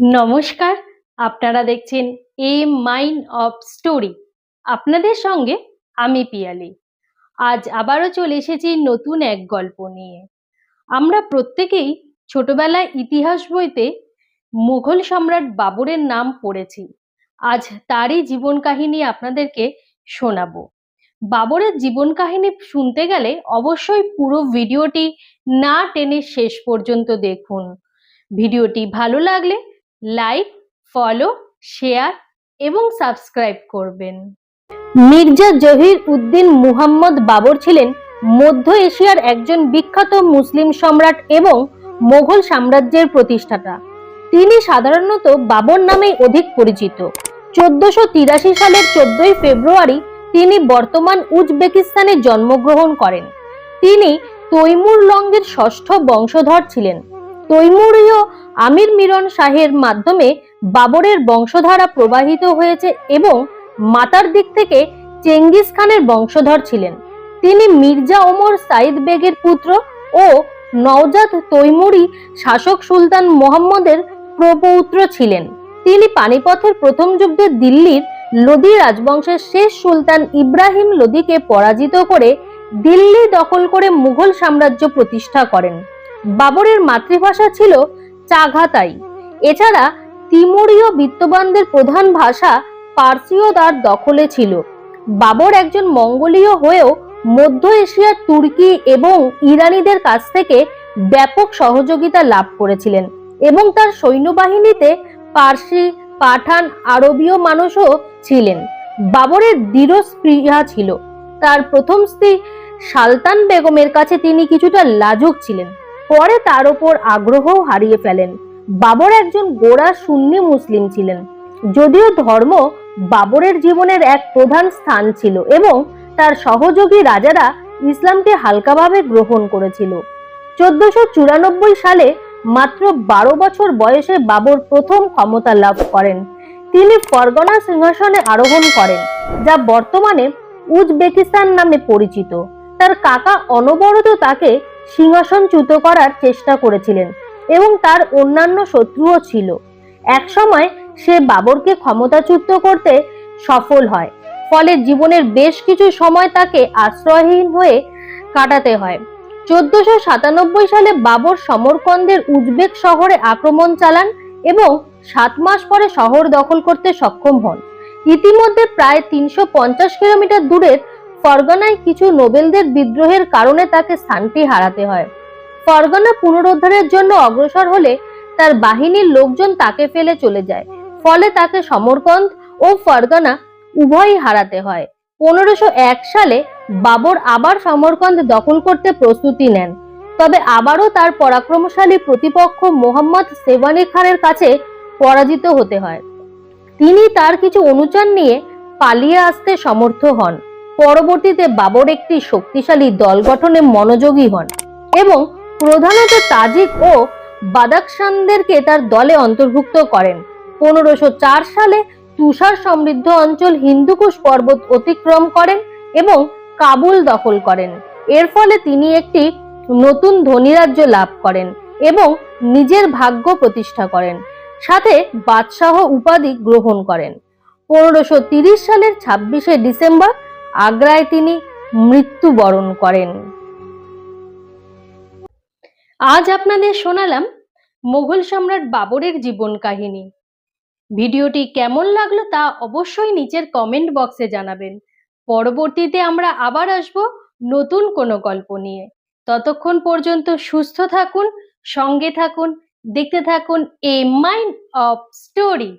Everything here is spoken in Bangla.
নমস্কার, আপনারা দেখছেন এ মাইন্ড অফ স্টোরি আপনাদের সঙ্গে আমি পিয়ালি। আজ আবারও চলে এসেছি নতুন এক গল্প নিয়ে। আমরা প্রত্যেকেই ছোটবেলায় ইতিহাস বইতে মুঘল সম্রাট বাবরের নাম পড়েছি। আজ তারই জীবন কাহিনী আপনাদেরকে শোনাবো। বাবরের জীবন কাহিনী শুনতে গেলে অবশ্যই পুরো ভিডিওটি না টেনে শেষ পর্যন্ত দেখুন। ভিডিওটি ভালো লাগলে লাইক ফলো শেয়ার এবং সাবস্ক্রাইব করবেন। মির্জা জহির উদ্দিন মুহাম্মদ বাবর ছিলেন মধ্য এশিয়ার একজন বিখ্যাত মুসলিম সম্রাট এবং মোগল সাম্রাজ্যের প্রতিষ্ঠাতা। তিনি সাধারণত বাবর নামেই অধিক পরিচিত। চোদ্দশো তিরাশি সালের চোদ্দই ফেব্রুয়ারি তিনি বর্তমান উজবেকিস্তানে জন্মগ্রহণ করেন। তিনি তৈমুর লঙ্গের ষষ্ঠ বংশধর ছিলেন। তৈমুরীয় আমির মিরন শাহের মাধ্যমে বাবরের বংশধারা প্রবাহিত হয়েছে এবং মাতার দিক থেকে চেঙ্গিস খানের বংশধর ছিলেন। তিনি মির্জা ওমর সাইদ বেগের পুত্র ও নওজাত তৈমুরি শাসক সুলতান মোহাম্মদের প্রপৌত্র ছিলেন। তিনি পানিপথের প্রথম যুদ্ধে দিল্লির লোদি রাজবংশের শেষ সুলতান ইব্রাহিম লোদিকে পরাজিত করে দিল্লি দখল করে মুঘল সাম্রাজ্য প্রতিষ্ঠা করেন। বাবরের মাতৃভাষা ছিল চাঘাতাই। এছাড়া তিমুরীয় বিত্তবানদের প্রধান ভাষা পার্সিও তার দখলে ছিল। বাবর একজন মঙ্গোলীয় হয়েও মধ্য এশিয়ার তুর্কি এবং ইরানিদের কাছ থেকে ব্যাপক সহযোগিতা লাভ করেছিলেন এবং তার সৈন্যবাহিনীতে পার্সি, পাঠান, আরবীয় মানুষও ছিলেন। বাবরের দৃঢ় স্পৃহা ছিল। তার প্রথম স্ত্রী সালতান বেগমের কাছে তিনি কিছুটা লাজুক ছিলেন। পরে তার ওপর আগ্রহ হারিয়ে ফেলেন। বাবর একজন গোড়া সুন্নি মুসলিম ছিলেন। যদিও ধর্ম বাবরের জীবনের এক প্রধান স্থান ছিল এবং তার সহযোগী রাজারা ইসলামকে হালকাভাবে গ্রহণ করেছিল। চোদ্দশো চুরানব্বই সালে মাত্র বারো বছর বয়সে বাবর প্রথম ক্ষমতা লাভ করেন। তিনি ফরগনা সিংহাসনে আরোহণ করেন, যা বর্তমানে উজবেকিস্তান নামে পরিচিত। তার কাকা অনবরত তাকে সিংহাসনচ্যুত করার চেষ্টা করেছিলেন এবং তার অন্যান্য শত্রুও ছিল। একসময় সে বাবরকে ক্ষমতাচ্যুত করতে সফল হয়, ফলে জীবনের বেশ কিছু সময় তাকে আশ্রয়হীন হয়ে কাটাতে হয়। চোদ্দশো সাতানব্বই সালে বাবর সমরকন্দের উজবেক শহরে আক্রমণ চালান এবং সাত মাস পরে শহর দখল করতে সক্ষম হন। ইতিমধ্যে প্রায় তিনশো পঞ্চাশ কিলোমিটার দূরের ফরগনায় কিছু নোবেলদের বিদ্রোহের কারণে তাকে স্থানটি হারাতে হয়। ফরগনা পুনরুদ্ধারের জন্য অগ্রসর হলে তার বাহিনীর লোকজন তাকে ফেলে চলে যায়। ফলে তাকে সমরকন্দ ও ফরগনা উভয়ই হারাতে হয়। পনেরোশো সালে বাবর আবার সমরকন্দ দখল করতে প্রস্তুতি নেন। তবে আবারও তার পরাক্রমশালী প্রতিপক্ষ মোহাম্মদ সেবানি খানের কাছে পরাজিত হতে হয়। তিনি তার কিছু অনুচর নিয়ে পালিয়ে আসতে সমর্থ হন। পরবর্তীতে বাবর একটি শক্তিশালী দল গঠনে মনোযোগী হন এবং প্রধানত তাজিক ও বাদাকশানদেরকে তার দলে অন্তর্ভুক্ত করেন। পনেরোশো সালে তুষার সমৃদ্ধ অঞ্চল হিন্দুকুশ পর্বত অতিক্রম করেন এবং কাবুল দখল করেন। এর ফলে তিনি একটি নতুন ধনীরাজ্য লাভ করেন এবং নিজের ভাগ্য প্রতিষ্ঠা করেন। সাথে বাদশাহ উপাধি গ্রহণ করেন। পনেরোশো সালের ছাব্বিশে ডিসেম্বর আগ্রায় তিনি মৃত্যুবরণ করেন। আজ আপনাদের শোনালাম মোগল সম্রাট বাবরের জীবন কাহিনী। ভিডিওটি কেমন লাগল তা অবশ্যই নিচের কমেন্ট বক্সে জানাবেন। পরবর্তীতে আমরা আবার আসব নতুন কোনো গল্প নিয়ে। ততক্ষণ পর্যন্ত সুস্থ থাকুন, সঙ্গে থাকুন, দেখতে থাকুন এ মাইন্ড অফ স্টোরি